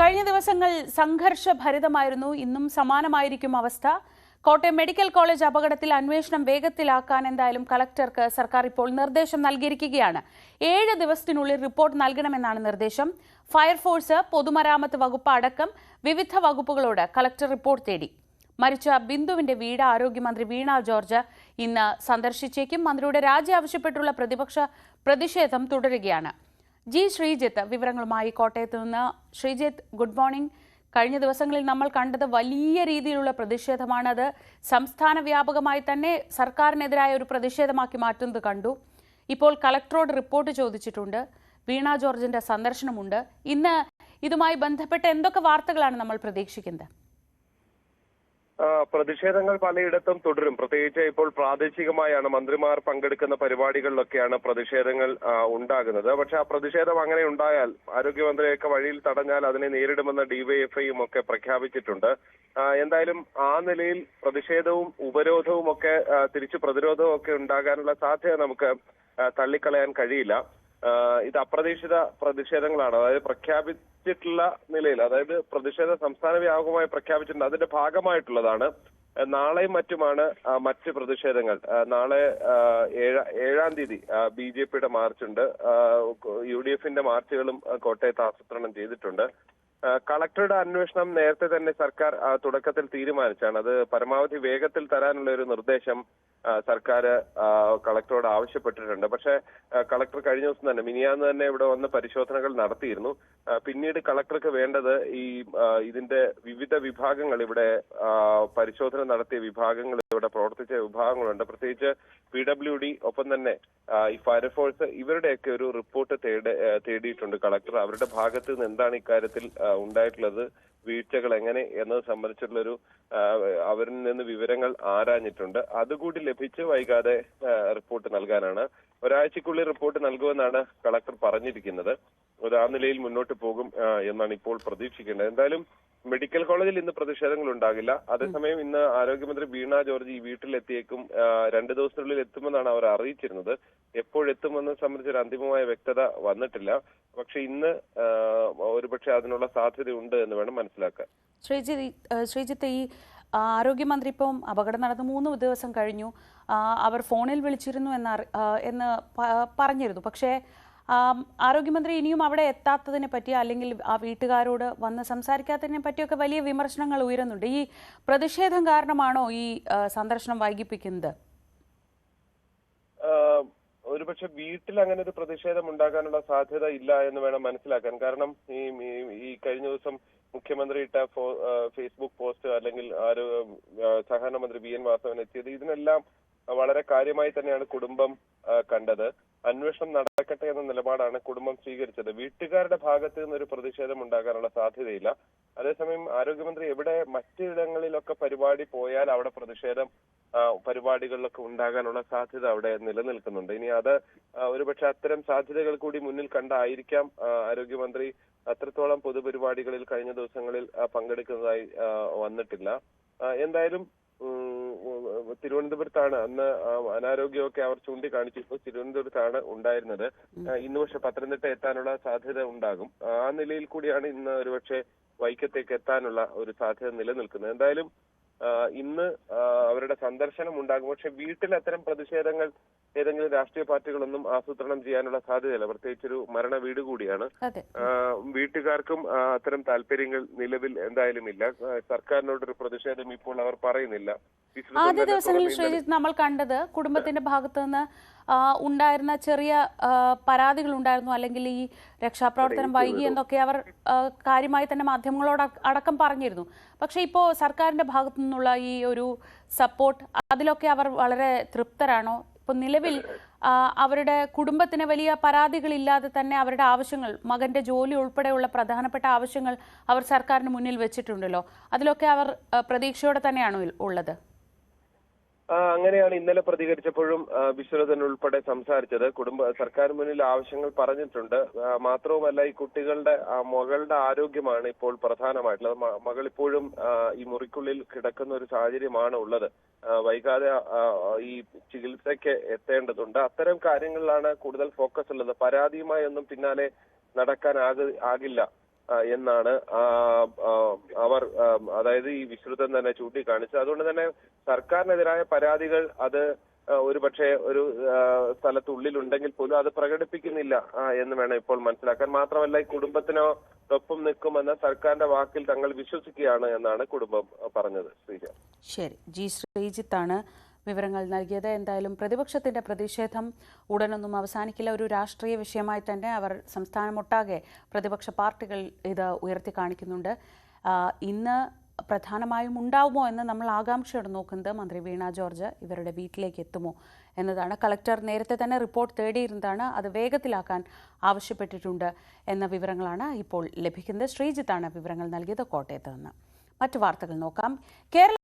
കഴിഞ്ഞ ദിവസങ്ങൾ സംഘർഷഭരിതമായിരുന്നു. ഇന്നും സമാനമായിരിക്കും അവസ്ഥ. കോട്ടയം മെഡിക്കൽ കോളേജ് അപകടത്തിൽ അന്വേഷണം വേഗത്തിലാക്കാൻ എന്തായാലും കളക്ടർക്ക് സർക്കാർ ഇപ്പോൾ നിർദ്ദേശം നൽകിയിരിക്കുകയാണ്. ഏഴ് ദിവസത്തിനുള്ളിൽ റിപ്പോർട്ട് നൽകണമെന്നാണ് നിർദ്ദേശം. ഫയർഫോഴ്സ് പൊതുമരാമത്ത് വകുപ്പ് അടക്കം വിവിധ വകുപ്പുകളോട് കളക്ടർ റിപ്പോർട്ട് തേടി. മരിച്ച ബിന്ദുവിന്റെ വീട് ആരോഗ്യമന്ത്രി വീണ ജോർജ് ഇന്ന് സന്ദർശിച്ചേക്കും. മന്ത്രിയുടെ രാജി ആവശ്യപ്പെട്ടുള്ള പ്രതിപക്ഷ പ്രതിഷേധം തുടരുകയാണ്. ജി ശ്രീജിത്ത് വിവരങ്ങളുമായി കോട്ടയത്ത് നിന്ന്. Sreejith good morning. കഴിഞ്ഞ ദിവസങ്ങളിൽ നമ്മൾ കണ്ടത് വലിയ രീതിയിലുള്ള പ്രതിഷേധമാണ് അത് സംസ്ഥാന വ്യാപകമായി തന്നെ സർക്കാരിനെതിരായ ഒരു പ്രതിഷേധമാക്കി മാറ്റുന്നത് കണ്ടു. ഇപ്പോൾ കളക്ടറോട് റിപ്പോർട്ട് ചോദിച്ചിട്ടുണ്ട്. വീണ ജോർജിന്റെ സന്ദർശനമുണ്ട്. ഇന്ന് ഇതുമായി ബന്ധപ്പെട്ട് എന്തൊക്കെ വാർത്തകളാണ് നമ്മൾ പ്രതീക്ഷിക്കുന്നത്? പ്രതിഷേധങ്ങൾ പലയിടത്തും തുടരും. പ്രത്യേകിച്ച് ഇപ്പോൾ പ്രാദേശികമായാണ് മന്ത്രിമാർ പങ്കെടുക്കുന്ന പരിപാടികളിലൊക്കെയാണ് പ്രതിഷേധങ്ങൾ ഉണ്ടാകുന്നത്. പക്ഷെ ആ പ്രതിഷേധം അങ്ങനെ ഉണ്ടായാൽ ആരോഗ്യമന്ത്രിയൊക്കെ വഴിയിൽ തടഞ്ഞാൽ അതിനെ നേരിടുമെന്ന് ഡിവൈഎഫ്ഐയും ഒക്കെ പ്രഖ്യാപിച്ചിട്ടുണ്ട്. എന്തായാലും ആ നിലയിൽ പ്രതിഷേധവും ഉപരോധവും ഒക്കെ തിരിച്ചു പ്രതിരോധവും ഒക്കെ ഉണ്ടാകാനുള്ള സാധ്യത നമുക്ക് തള്ളിക്കളയാൻ കഴിയില്ല. ഇത് അപ്രതീക്ഷിത പ്രതിഷേധങ്ങളാണ്. അതായത് പ്രഖ്യാപിച്ചിട്ടുള്ള നിലയിൽ അതായത് പ്രതിഷേധം സംസ്ഥാന വ്യാപകമായി പ്രഖ്യാപിച്ചിട്ടുണ്ട്. അതിന്റെ ഭാഗമായിട്ടുള്ളതാണ്. നാളെയും മറ്റുമാണ് മറ്റ് പ്രതിഷേധങ്ങൾ. നാളെ ഏഴ- തീയതി ബി ജെ പിയുടെ മാർച്ചുണ്ട്. യു ഡി എഫിന്റെ മാർച്ചുകളും കോട്ടയത്ത് ആസൂത്രണം ചെയ്തിട്ടുണ്ട്. കളക്ടറുടെ അന്വേഷണം നേരത്തെ തന്നെ സർക്കാർ തുടക്കത്തിൽ തീരുമാനിച്ചാണ്. അത് പരമാവധി വേഗത്തിൽ തരാനുള്ള ഒരു നിർദ്ദേശം സർക്കാർ കളക്ടറോട് ആവശ്യപ്പെട്ടിട്ടുണ്ട്. പക്ഷേ കളക്ടർ കഴിഞ്ഞ ദിവസം തന്നെ മിനിയാന്ന് തന്നെ ഇവിടെ വന്ന് പരിശോധനകൾ നടത്തിയിരുന്നു. പിന്നീട് കളക്ടർക്ക് വേണ്ടത് ഈ ഇതിന്റെ വിവിധ വിഭാഗങ്ങൾ ഇവിടെ പരിശോധന നടത്തിയ വിഭാഗങ്ങൾ ഇവിടെ പ്രവർത്തിച്ച വിഭാഗങ്ങളുണ്ട്. പ്രത്യേകിച്ച് പി ഡബ്ല്യു ഡി ഒപ്പം തന്നെ ഈ ഫയർഫോഴ്സ് ഇവരുടെയൊക്കെ ഒരു റിപ്പോർട്ട് തേടി തേടിയിട്ടുണ്ട് കളക്ടർ. അവരുടെ ഭാഗത്ത് നിന്ന് എന്താണ് ഇക്കാര്യത്തിൽ ഉണ്ടായിട്ടുള്ളത് വീഴ്ചകൾ എങ്ങനെ എന്നത് സംബന്ധിച്ചുള്ളൊരു അവരിൽ നിന്ന് വിവരങ്ങൾ ആരാഞ്ഞിട്ടുണ്ട്. അതുകൂടി ലഭിച്ച് വൈകാതെ റിപ്പോർട്ട് നൽകാനാണ്. ഒരാഴ്ചക്കുള്ളിൽ റിപ്പോർട്ട് നൽകുമെന്നാണ് കളക്ടർ പറഞ്ഞിരിക്കുന്നത്. അത് ആ നിലയിൽ മുന്നോട്ട് പോകും എന്നാണ് ഇപ്പോൾ പ്രതീക്ഷിക്കേണ്ടത്. എന്തായാലും മെഡിക്കൽ കോളേജിൽ ഇന്ന് പ്രതിഷേധങ്ങൾ ഉണ്ടാകില്ല. അതേസമയം ഇന്ന് ആരോഗ്യമന്ത്രി വീണ ജോർജ് ഈ വീട്ടിലെത്തിയേക്കും രണ്ട് ദിവസത്തിനുള്ളിൽ എത്തുമെന്നാണ് അവർ അറിയിച്ചിരുന്നത്. എപ്പോഴെത്തുമെന്ന് സംബന്ധിച്ച് ഒരു അന്തിമമായ വ്യക്തത വന്നിട്ടില്ല. പക്ഷെ ഇന്ന് ഒരുപക്ഷെ അതിനുള്ള സാധ്യതയുണ്ട് എന്ന് വേണം മനസ്സിലാക്കാൻ. ശ്രീജിത്ത് ശ്രീജിത്ത് ഈ ആരോഗ്യമന്ത്രി ഇപ്പം അപകടം നടന്ന് മൂന്ന് ദിവസം കഴിഞ്ഞു. അവർ ഫോണിൽ വിളിച്ചിരുന്നു എന്ന് എന്ന് പറഞ്ഞിരുന്നു. പക്ഷേ ആരോഗ്യമന്ത്രി ഇനിയും അവിടെ എത്താത്തതിനെ പറ്റി അല്ലെങ്കിൽ ആ വീട്ടുകാരോട് വന്ന് സംസാരിക്കാത്തതിനെ പറ്റിയൊക്കെ വലിയ വിമർശനങ്ങൾ ഉയരുന്നുണ്ട്. ഈ പ്രതിഷേധം കാരണമാണോ ഈ സന്ദർശനം വൈകിപ്പിക്കുന്നത്? ഒരുപക്ഷെ വീട്ടിൽ അങ്ങനെ ഒരു പ്രതിഷേധം ഉണ്ടാകാനുള്ള സാധ്യത ഇല്ല എന്ന് വേണം മനസ്സിലാക്കാൻ. കാരണം ഈ ഈ- കഴിഞ്ഞ ദിവസം മുഖ്യമന്ത്രി ഇട്ട ഫേസ്ബുക്ക് പോസ്റ്റ് അല്ലെങ്കിൽ ആരോ സഹകരണ മന്ത്രി വി എൻ വാസവൻ എത്തിയത് ഇതിനെല്ലാം വളരെ കാര്യമായി തന്നെയാണ് കുടുംബം കണ്ടത്. അന്വേഷണം നടക്കട്ടെ എന്ന നിലപാടാണ് കുടുംബം സ്വീകരിച്ചത്. വീട്ടുകാരുടെ ഭാഗത്ത് നിന്ന് ഒരു പ്രതിഷേധം ഉണ്ടാകാനുള്ള സാധ്യതയില്ല. അതേസമയം ആരോഗ്യമന്ത്രി എവിടെ മറ്റിടങ്ങളിലൊക്കെ പരിപാടി പോയാൽ അവിടെ പ്രതിഷേധം പരിപാടികളിലൊക്കെ ഉണ്ടാകാനുള്ള സാധ്യത അവിടെ നിലനിൽക്കുന്നുണ്ട്. ഇനി അത് ഒരുപക്ഷെ അത്തരം സാധ്യതകൾ കൂടി മുന്നിൽ കണ്ടായിരിക്കാം ആരോഗ്യമന്ത്രി അത്രത്തോളം പൊതുപരിപാടികളിൽ കഴിഞ്ഞ ദിവസങ്ങളിൽ പങ്കെടുക്കുന്നതായി വന്നിട്ടില്ല. എന്തായാലും തിരുവനന്തപുരത്താണ് അന്ന് അനാരോഗ്യമൊക്കെ അവർ ചൂണ്ടിക്കാണിച്ചിരുന്നു തിരുവനന്തപുരത്താണ് ഉണ്ടായിരുന്നത്. ഇന്ന് പക്ഷെ പത്തനംതിട്ട എത്താനുള്ള സാധ്യത ഉണ്ടാകും. ആ നിലയിൽ കൂടിയാണ് ഇന്ന് ഒരുപക്ഷെ വൈക്കത്തേക്ക് എത്താനുള്ള ഒരു സാധ്യത നിലനിൽക്കുന്നത്. എന്തായാലും ഇന്ന് അവരുടെ സന്ദർശനം ഉണ്ടാകും. പക്ഷെ വീട്ടിൽ അത്തരം പ്രതിഷേധങ്ങൾ ഏതെങ്കിലും രാഷ്ട്രീയ പാർട്ടികളൊന്നും ആസൂത്രണം ചെയ്യാനുള്ള സാധ്യതയില്ല. പ്രത്യേകിച്ചൊരു മരണ വീട് കൂടിയാണ്. വീട്ടുകാർക്കും അത്തരം താല്പര്യങ്ങൾ നിലവിൽ എന്തായാലും ഇല്ല. സർക്കാരിനോടൊരു പ്രതിഷേധം ഇപ്പോൾ അവർ പറയുന്നില്ല. ആദ്യ ദിവസങ്ങളിൽ ശ്രീജിത്ത് നമ്മൾ കണ്ടത് കുടുംബത്തിന്റെ ഭാഗത്തു നിന്ന് ഉണ്ടായിരുന്ന ചെറിയ പരാതികൾ ഉണ്ടായിരുന്നു അല്ലെങ്കിൽ ഈ രക്ഷാപ്രവർത്തനം വൈകി എന്നൊക്കെ അവർ കാര്യമായി തന്നെ മാധ്യമങ്ങളോട് അട- അടക്കം പറഞ്ഞിരുന്നു. പക്ഷേ ഇപ്പോൾ സർക്കാരിന്റെ ഭാഗത്തു നിന്നുള്ള ഈ ഒരു സപ്പോർട്ട് അതിലൊക്കെ അവർ വളരെ തൃപ്തരാണോ? ഇപ്പൊ നിലവിൽ അവരുടെ കുടുംബത്തിന് വലിയ പരാതികളില്ലാതെ തന്നെ അവരുടെ ആവശ്യങ്ങൾ മകന്റെ ജോലി ഉൾപ്പെടെയുള്ള പ്രധാനപ്പെട്ട ആവശ്യങ്ങൾ അവർ സർക്കാരിന് മുന്നിൽ വെച്ചിട്ടുണ്ടല്ലോ. അതിലൊക്കെ അവർ പ്രതീക്ഷയോടെ തന്നെയാണോ ഉള്ളത്? അങ്ങനെയാണ് ഇന്നലെ പ്രതികരിച്ചപ്പോഴും വിശ്വനാഥൻ ഉൾപ്പെടെ സംസാരിച്ചത്. കുടുംബ സർക്കാർ മുന്നിൽ ആവശ്യങ്ങൾ പറഞ്ഞിട്ടുണ്ട്. മാത്രവുമല്ല ഈ കുട്ടികളുടെ മകളുടെ ആരോഗ്യമാണ് ഇപ്പോൾ പ്രധാനമായിട്ടുള്ളത്. മകൾ ഇപ്പോഴും ഈ മുറിക്കുള്ളിൽ കിടക്കുന്ന ഒരു സാഹചര്യമാണ് ഉള്ളത്. വൈകാതെ ഈ ചികിത്സയ്ക്ക് എത്തേണ്ടതുണ്ട്. അത്തരം കാര്യങ്ങളിലാണ് കൂടുതൽ ഫോക്കസ് ഉള്ളത്. പരാതിയുമായി ഒന്നും പിന്നാലെ നടക്കാൻ ആക- ആകില്ല. എന്നാണ് അവർ അതായത് ഈ വിശ്രുതം തന്നെ ചൂണ്ടിക്കാണിച്ചത്. അതുകൊണ്ട് തന്നെ സർക്കാരിനെതിരായ പരാതികൾ അത് ഒരു പക്ഷേ ഒരു സ്ഥലത്തുള്ളിലുണ്ടെങ്കിൽ പോലും അത് പ്രകടിപ്പിക്കുന്നില്ല എന്ന് വേണം ഇപ്പോൾ മനസ്സിലാക്കാൻ. മാത്രമല്ല ഈ കുടുംബത്തിനൊപ്പം നിൽക്കുമെന്ന സർക്കാരിന്റെ വാക്കിൽ തങ്ങൾ വിശ്വസിക്കുകയാണ് എന്നാണ് കുടുംബം പറഞ്ഞത് ശ്രീജ. ശരി. ജി ശ്രീജിത്താണ് വിവരങ്ങൾ നൽകിയത്. എന്തായാലും പ്രതിപക്ഷത്തിന്റെ പ്രതിഷേധം ഉടനൊന്നും അവസാനിക്കില്ല. ഒരു രാഷ്ട്രീയ വിഷയമായി തന്നെ അവർ സംസ്ഥാനമൊട്ടാകെ പ്രതിപക്ഷ പാർട്ടികൾ ഇത് ഉയർത്തി കാണിക്കുന്നുണ്ട്. ഇന്ന് പ്രധാനമായും ഉണ്ടാവുമോ എന്ന് നമ്മൾ ആകാംക്ഷയോടെ നോക്കുന്നത് മന്ത്രി വീണ ജോർജ് ഇവരുടെ വീട്ടിലേക്ക് എത്തുമോ എന്നതാണ്. കളക്ടർ നേരത്തെ തന്നെ റിപ്പോർട്ട് തേടിയിരുന്നതാണ്. അത് വേഗത്തിലാക്കാൻ ആവശ്യപ്പെട്ടിട്ടുണ്ട് എന്ന വിവരങ്ങളാണ് ഇപ്പോൾ ലഭിക്കുന്നത്. ശ്രീജിത്താണ് വിവരങ്ങൾ നൽകിയത്. കോട്ടയത്ത് നിന്ന് മറ്റു വാർത്തകൾ നോക്കാം. കേരള